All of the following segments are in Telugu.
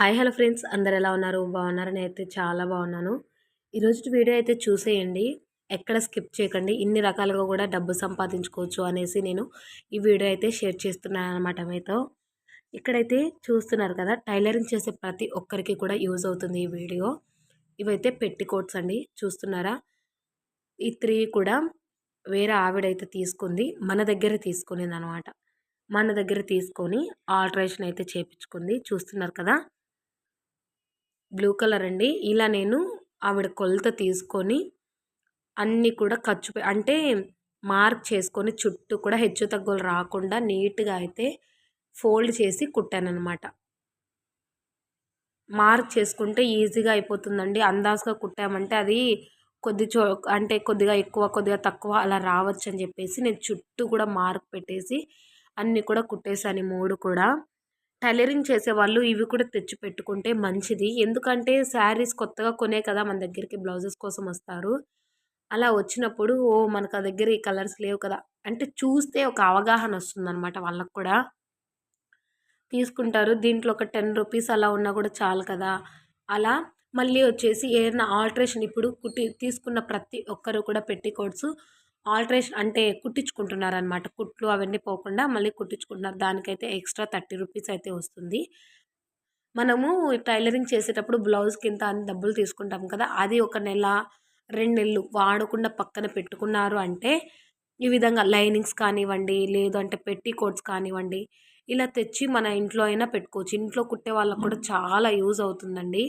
హాయ్ హలో ఫ్రెండ్స్ అందరు ఎలా ఉన్నారు? బాగున్నారు? అయితే చాలా బాగున్నాను. ఈరోజు వీడియో అయితే చూసేయండి. ఎక్కడ స్కిప్ చేయకండి. ఇన్ని రకాలుగా కూడా డబ్బు సంపాదించుకోవచ్చు అనేసి నేను ఈ వీడియో అయితే షేర్ చేస్తున్నాను అనమాట మీతో. ఇక్కడైతే చూస్తున్నారు కదా టైలరింగ్ చేసే ప్రతి ఒక్కరికి కూడా యూజ్ అవుతుంది ఈ వీడియో. ఇవైతే పెట్టి కోట్స్ అండి. చూస్తున్నారా? ఈ త్రీ కూడా వేరే ఆవిడైతే తీసుకుంది. మన దగ్గర తీసుకునేది అనమాట మన దగ్గర తీసుకొని ఆల్ట్రేషన్ అయితే చేపించుకుంది. చూస్తున్నారు కదా? బ్లూ కలర్ అండి. ఇలా నేను ఆవిడ కొలత తీసుకొని అన్నీ కూడా ఖర్చు అంటే మార్క్ చేసుకొని చుట్టూ కూడా హెచ్చు తగ్గులు రాకుండా నీట్గా అయితే ఫోల్డ్ చేసి కుట్టానమాట మార్క్ చేసుకుంటే ఈజీగా అయిపోతుందండి. అందాజుగా కుట్టామంటే అది కొద్ది చో అంటే కొద్దిగా ఎక్కువ కొద్దిగా తక్కువ అలా రావచ్చు అని చెప్పేసి నేను చుట్టూ కూడా మార్క్ పెట్టేసి అన్నీ కూడా కుట్టేశాను మూడు కూడా. టైలరింగ్ చేసేవాళ్ళు ఇవి కూడా తెచ్చి పెట్టుకుంటే మంచిది. ఎందుకంటే శారీస్ కొత్తగా కొనే కదా మన దగ్గరికి బ్లౌజెస్ కోసం వస్తారు. అలా వచ్చినప్పుడు ఓ మనకు ఆ దగ్గర ఈ కలర్స్ లేవు కదా అంటే చూస్తే ఒక అవగాహన వస్తుందన్నమాట వాళ్ళకు కూడా. తీసుకుంటారు. దీంట్లో ఒక టెన్ రూపీస్ అలా ఉన్నా కూడా చాలు కదా. అలా మళ్ళీ వచ్చేసి ఏదైనా ఆల్ట్రేషన్ ఇప్పుడు కుట్టి తీసుకున్న ప్రతి ఒక్కరు కూడా పెట్టికోట్స్ ఆల్ట్రేషన్ అంటే కుట్టించుకుంటున్నారనమాట కుట్లు అవన్నీ పోకుండా మళ్ళీ కుట్టించుకుంటున్నారు. దానికైతే ఎక్స్ట్రా థర్టీ రూపీస్ అయితే వస్తుంది. మనము టైలరింగ్ చేసేటప్పుడు బ్లౌజ్కి ఇంత అని డబ్బులు తీసుకుంటాం కదా అది ఒక నెల రెండు నెలలు వాడకుండా పక్కన పెట్టుకున్నారు అంటే ఈ విధంగా లైనింగ్స్ కానివ్వండి లేదు అంటే పెట్టి కోట్స్ కానివ్వండి ఇలా తెచ్చి మన ఇంట్లో అయినా పెట్టుకోవచ్చు. ఇంట్లో కుట్టే వాళ్ళకు కూడా చాలా యూజ్ అవుతుందండి.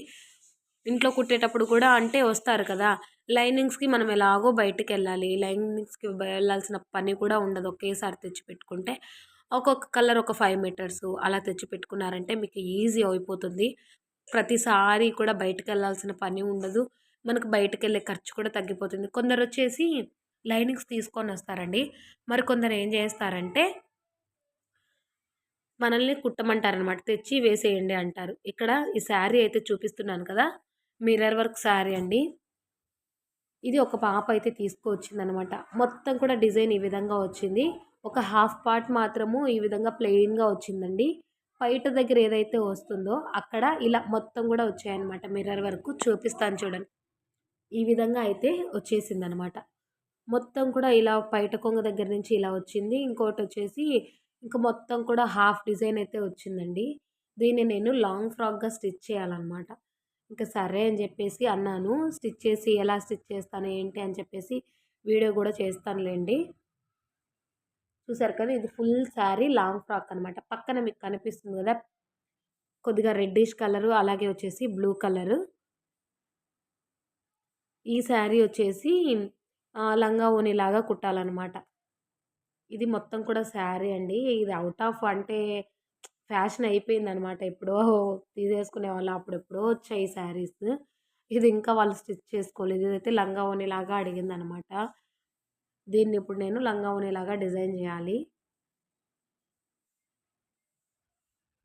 ఇంట్లో కుట్టేటప్పుడు కూడా అంటే వస్తారు కదా లైనింగ్స్కి మనం ఎలాగో బయటికి వెళ్ళాలి లైనింగ్స్కి వెళ్ళాల్సిన పని కూడా ఉండదు. ఒకేసారి తెచ్చి పెట్టుకుంటే ఒక్కొక్క కలర్ ఒక ఫైవ్ మీటర్స్ అలా తెచ్చి పెట్టుకున్నారంటే మీకు ఈజీ అయిపోతుంది. ప్రతిసారి కూడా బయటకు వెళ్ళాల్సిన పని ఉండదు. మనకు బయటకు వెళ్ళే ఖర్చు కూడా తగ్గిపోతుంది. కొందరు వచ్చేసి లైనింగ్స్ తీసుకొని వస్తారండి. మరి కొందరు ఏం చేస్తారంటే మనల్ని కుట్టమంటారనమాట తెచ్చి వేసేయండి అంటారు. ఇక్కడ ఈ శారీ అయితే చూపిస్తున్నాను కదా. మిర్రర్ వర్క్ శారీ అండి. ఇది ఒక పాప అయితే తీసుకువచ్చిందనమాట మొత్తం కూడా డిజైన్ ఈ విధంగా వచ్చింది. ఒక హాఫ్ పార్ట్ మాత్రము ఈ విధంగా ప్లెయిన్గా వచ్చిందండి. బయట దగ్గర ఏదైతే వస్తుందో అక్కడ ఇలా మొత్తం కూడా వచ్చాయన్నమాట. మిర్రర్ వరకు చూపిస్తాను చూడండి. ఈ విధంగా అయితే వచ్చేసింది అనమాట మొత్తం కూడా ఇలా పైట కొంగ దగ్గర నుంచి ఇలా వచ్చింది. ఇంకోటి వచ్చేసి ఇంకా మొత్తం కూడా హాఫ్ డిజైన్ అయితే వచ్చిందండి. దీన్ని నేను లాంగ్ ఫ్రాక్గా స్టిచ్ చేయాలన్నమాట. ఇంకా సరే అని చెప్పేసి అన్నాను. స్టిచ్ చేసి ఎలా స్టిచ్ చేస్తాను ఏంటి అని చెప్పేసి వీడియో కూడా చేస్తానులేండి. చూసారు కదా ఇది ఫుల్ శారీ లాంగ్ ఫ్రాక్ అనమాట పక్కన మీకు కనిపిస్తుంది కదా కొద్దిగా రెడ్డిష్ కలరు అలాగే వచ్చేసి బ్లూ కలరు. ఈ శారీ వచ్చేసి లంగా ఓనిలాగా కుట్టాలన్నమాట. ఇది మొత్తం కూడా శారీ అండి. ఇది అవుట్ ఆఫ్ అంటే ఫ్యాషన్ అయిపోయిందనమాట. ఎప్పుడో తీసేసుకునే వాళ్ళు అప్పుడెప్పుడో వచ్చాయి శారీస్. ఇది ఇంకా వాళ్ళు స్టిచ్ చేసుకోలేదు. ఇదైతే లంగా ఓనిలాగా అడిగిందనమాట. దీన్ని ఇప్పుడు నేను లంగా ఓనిలాగా డిజైన్ చేయాలి.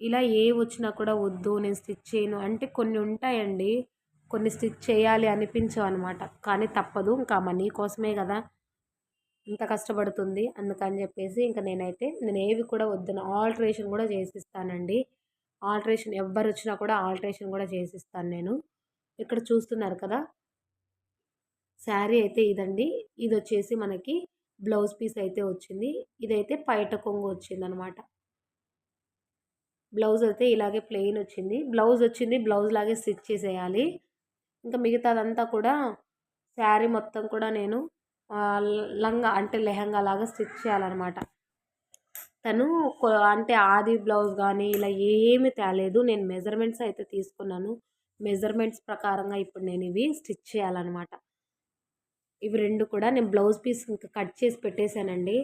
ఇలా ఏ వచ్చినా కూడా వద్దు నేను స్టిచ్ చేయను అంటే కొన్ని ఉంటాయండి. కొన్ని స్టిచ్ చేయాలి అనిపించవు అనమాట కానీ తప్పదు. ఇంకా మనీ కోసమే కదా. ఇంత కష్టపడుతుంది అందుకని చెప్పేసి ఇంకా నేనైతే నేను ఏవి కూడా వద్దును. ఆల్ట్రేషన్ కూడా చేసిస్తానండి. ఆల్ట్రేషన్ ఎవ్వరు వచ్చినా కూడా ఆల్ట్రేషన్ కూడా చేసిస్తాను నేను. ఇక్కడ చూస్తున్నారు కదా? శారీ అయితే ఇదండి. ఇది వచ్చేసి మనకి బ్లౌజ్ పీస్ అయితే వచ్చింది. ఇదైతే పైట కొంగు వచ్చింది అనమాట బ్లౌజ్ అయితే ఇలాగే ప్లెయిన్ వచ్చింది. బ్లౌజ్ వచ్చింది. బ్లౌజ్ లాగే స్టిచ్ చేసేయాలి. ఇంకా మిగతాదంతా కూడా శారీ మొత్తం కూడా నేను లంగా అంటే లెహంగా లాగా స్టిచ్ చేయాలన్నమాట. తను అంటే ఆది బ్లౌజ్ కానీ ఇలా ఏమీ తేలేదు. నేను మెజర్మెంట్స్ అయితే తీసుకున్నాను. మెజర్మెంట్స్ ప్రకారంగా ఇప్పుడు నేను ఇవి స్టిచ్ చేయాలన్నమాట. ఇవి రెండు కూడా నేను బ్లౌజ్ పీస్ ఇంకా కట్ చేసి పెట్టేశానండి.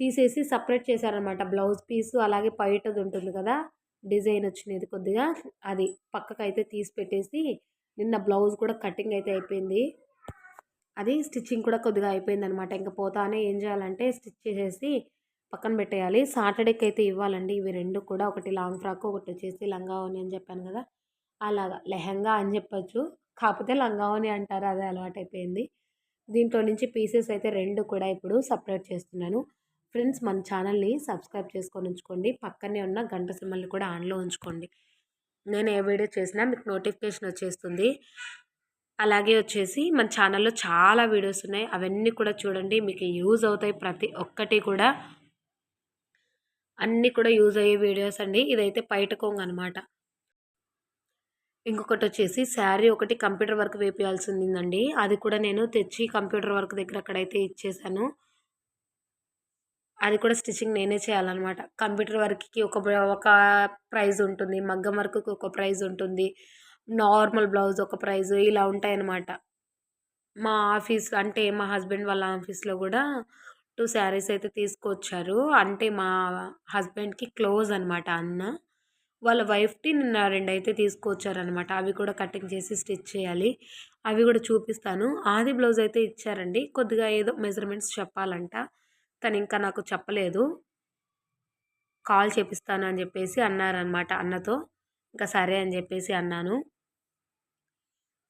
తీసేసి సపరేట్ చేశారనమాట బ్లౌజ్ పీసు అలాగే పైటది ఉంటుంది కదా డిజైన్ వచ్చినది కొద్దిగా అది పక్కకైతే తీసి పెట్టేసి నిన్న బ్లౌజ్ కూడా కటింగ్ అయితే అయిపోయింది. అది స్టిచ్చింగ్ కూడా కొద్దిగా అయిపోయింది అనమాట ఇంకా పోతానే ఏం చేయాలంటే స్టిచ్ చేసేసి పక్కన పెట్టేయాలి. సాటర్డేకి అయితే ఇవ్వాలండి. ఇవి రెండు కూడా ఒకటి లాంగ్ ఫ్రాక్ ఒకటి వచ్చేసి లంగావని అని చెప్పాను కదా. అలాగా. లెహంగా అని చెప్పచ్చు. కాకపోతే లంగావని అంటారు. అదే అలవాటు అయిపోయింది దీంట్లో నుంచి పీసెస్ అయితే రెండు కూడా ఇప్పుడు సపరేట్ చేస్తున్నాను. ఫ్రెండ్స్ మన ఛానల్ని సబ్స్క్రైబ్ చేసుకొని ఉంచుకోండి. పక్కనే ఉన్న గంట సిమ్మల్ని కూడా ఆన్లో ఉంచుకోండి. నేను ఏ వీడియో చేసినా మీకు నోటిఫికేషన్ వచ్చేస్తుంది. అలాగే వచ్చేసి మన ఛానల్లో చాలా వీడియోస్ ఉన్నాయి. అవన్నీ కూడా చూడండి. మీకు యూజ్ అవుతాయి ప్రతి ఒక్కటి కూడా. అన్నీ కూడా యూజ్ అయ్యే వీడియోస్ అండి. ఇదైతే పైటకోంగ్ అనమాట ఇంకొకటి వచ్చేసి శారీ ఒకటి కంప్యూటర్ వర్క్ వేపియాల్సి ఉందండి అది కూడా నేను తెచ్చి కంప్యూటర్ వర్క్ దగ్గర అక్కడైతే ఇచ్చేసాను. అది కూడా స్టిచ్చింగ్ నేనే చేయాలన్నమాట. కంప్యూటర్ వర్క్కి ఒక ఒక ప్రైజ్ ఉంటుంది. మగ్గం వర్క్కి ఒక ప్రైజ్ ఉంటుంది. నార్మల్ బ్లౌజ్ ఒక ప్రైజ్ ఇలా ఉంటాయన్నమాట. మా ఆఫీస్ అంటే మా హస్బెండ్ వాళ్ళ ఆఫీస్లో కూడా టూ శారీస్ అయితే తీసుకొచ్చారు. అంటే మా హస్బెండ్కి క్లోజ్ అనమాట అన్న. వాళ్ళ వైఫ్కి నిన్న రెండు అయితే తీసుకొచ్చారనమాట అవి కూడా కటింగ్ చేసి స్టిచ్ చేయాలి. అవి కూడా చూపిస్తాను. ఆది బ్లౌజ్ అయితే ఇచ్చారండి. కొద్దిగా ఏదో మెజర్మెంట్స్ చెప్పాలంట. తను ఇంకా నాకు చెప్పలేదు. కాల్ చేపిస్తాను అని చెప్పేసి అన్నారనమాట అన్నతో. ఇంకా సరే అని చెప్పేసి అన్నాను.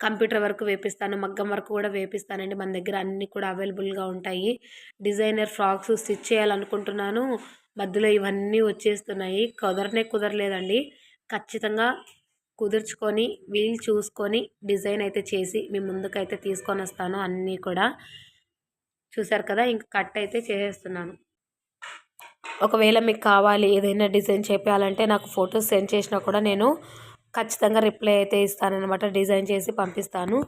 కంప్యూటర్ వర్క్ వేపిస్తాను మగ్గం వర్క్ కూడా వేపిస్తానండి. మన దగ్గర అన్నీ కూడా అవైలబుల్గా ఉంటాయి. డిజైనర్ ఫ్రాక్స్ స్టిచ్ చేయాలనుకుంటున్నాను. మధ్యలో ఇవన్నీ వచ్చేస్తున్నాయి. కుదరనే కుదరలేదండి. ఖచ్చితంగా కుదుర్చుకొని వీలు చూసుకొని డిజైన్ అయితే చేసి మీ ముందుకైతే తీసుకొని వస్తాను అన్నీ కూడా. చూసారు కదా ఇంక కట్ అయితే చేసేస్తున్నాను. ఒకవేళ మీకు కావాలి ఏదైనా డిజైన్ చేయాలంటే నాకు ఫొటోస్ సెండ్ చేసినా కూడా నేను ఖచ్చితంగా రిప్లై అయితే ఇస్తానన్నమాట డిజైన్ చేసి పంపిస్తాను.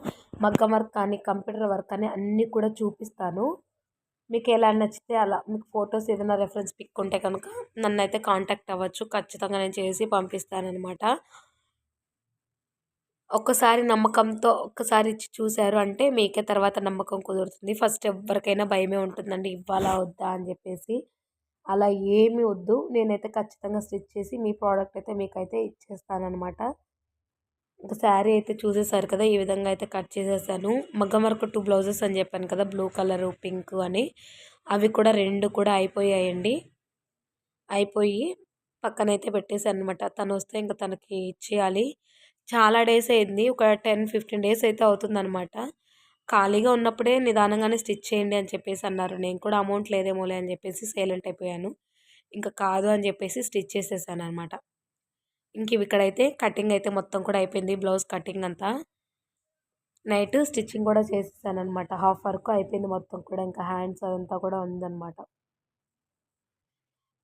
మగ్గం వర్క్ కానీ కంప్యూటర్ వర్క్ కానీ అన్నీ కూడా చూపిస్తాను. మీకు ఎలా నచ్చితే అలా మీకు ఫొటోస్ ఏదైనా రెఫరెన్స్ పిక్ ఉంటే కనుక నన్ను అయితే కాంటాక్ట్ అవ్వచ్చు. ఖచ్చితంగా నేను చేసి పంపిస్తానమాట ఒక్కసారి నమ్మకంతో ఒక్కసారి ఇచ్చి చూశారు అంటే మీకే తర్వాత నమ్మకం కుదురుతుంది. ఫస్ట్ ఎవరికైనా భయమే ఉంటుందండి ఇవ్వాలా వద్దా అని చెప్పేసి. అలా ఏమి వద్దు. నేనైతే ఖచ్చితంగా స్టిచ్ చేసి మీ ప్రోడక్ట్ అయితే మీకైతే ఇచ్చేస్తానమాట ఇంకా శారీ అయితే చూసేసారు కదా ఈ విధంగా అయితే కట్ చేసేసాను. మగ్గం వరకు టూ బ్లౌజెస్ అని చెప్పాను కదా బ్లూ కలర్ పింక్ అని. అవి కూడా రెండు కూడా అయిపోయాయండి. అయిపోయి పక్కనైతే పెట్టేసాను అనమాట తను వస్తే ఇంకా తనకి ఇచ్చేయాలి. చాలా డేస్ అయింది. ఒక టెన్ ఫిఫ్టీన్ డేస్ అయితే అవుతుందన్నమాట. ఖాళీగా ఉన్నప్పుడే నిదానంగానే స్టిచ్ చేయండి అని చెప్పేసి అన్నారు. నేను కూడా అమౌంట్ లేదేమోలే అని చెప్పేసి సైలెంట్ అయిపోయాను. ఇంకా కాదు అని చెప్పేసి స్టిచ్ చేసేసాను అనమాట ఇంక ఇక్కడైతే కటింగ్ అయితే మొత్తం కూడా అయిపోయింది. బ్లౌజ్ కటింగ్ అంతా నైట్ స్టిచ్చింగ్ కూడా చేసేసాను అనమాట హాఫ్ వర్క్ అయిపోయింది మొత్తం కూడా. ఇంకా హ్యాండ్స్ అదంతా కూడా ఉందన్నమాట.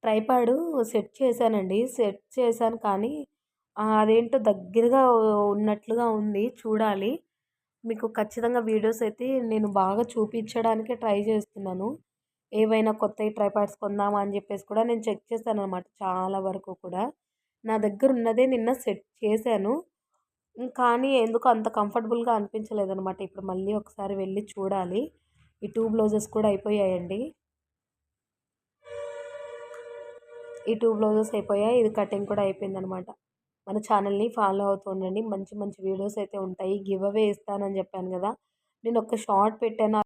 ట్రైపాడు సెట్ చేశానండి. సెట్ చేశాను కానీ అదేంటో దగ్గరగా ఉన్నట్లుగా ఉంది. చూడాలి. మీకు ఖచ్చితంగా వీడియోస్ అయితే నేను బాగా చూపించడానికే ట్రై చేస్తున్నాను. ఏవైనా కొత్తవి ట్రైపాడ్స్ కొందామా అని చెప్పేసి కూడా నేను చెక్ చేశాను అనమాట చాలా వరకు కూడా. నా దగ్గర ఉన్నదే నిన్న సెట్ చేశాను. కానీ ఎందుకు అంత కంఫర్టబుల్గా అనిపించలేదు అనమాట ఇప్పుడు మళ్ళీ ఒకసారి వెళ్ళి చూడాలి. ఈ టూ బ్లౌజెస్ కూడా అయిపోయాయండి. ఈ టూ బ్లౌజెస్ అయిపోయాయి. ఇది కటింగ్ కూడా అయిపోయింది అనమాట మన ఛానల్ని ఫాలో అవుతూ ఉండండి. మంచి మంచి వీడియోస్ అయితే ఉంటాయి. గివ్ అవే ఇస్తానని చెప్పాను కదా! నేను ఒక షార్ట్ పెట్టాను.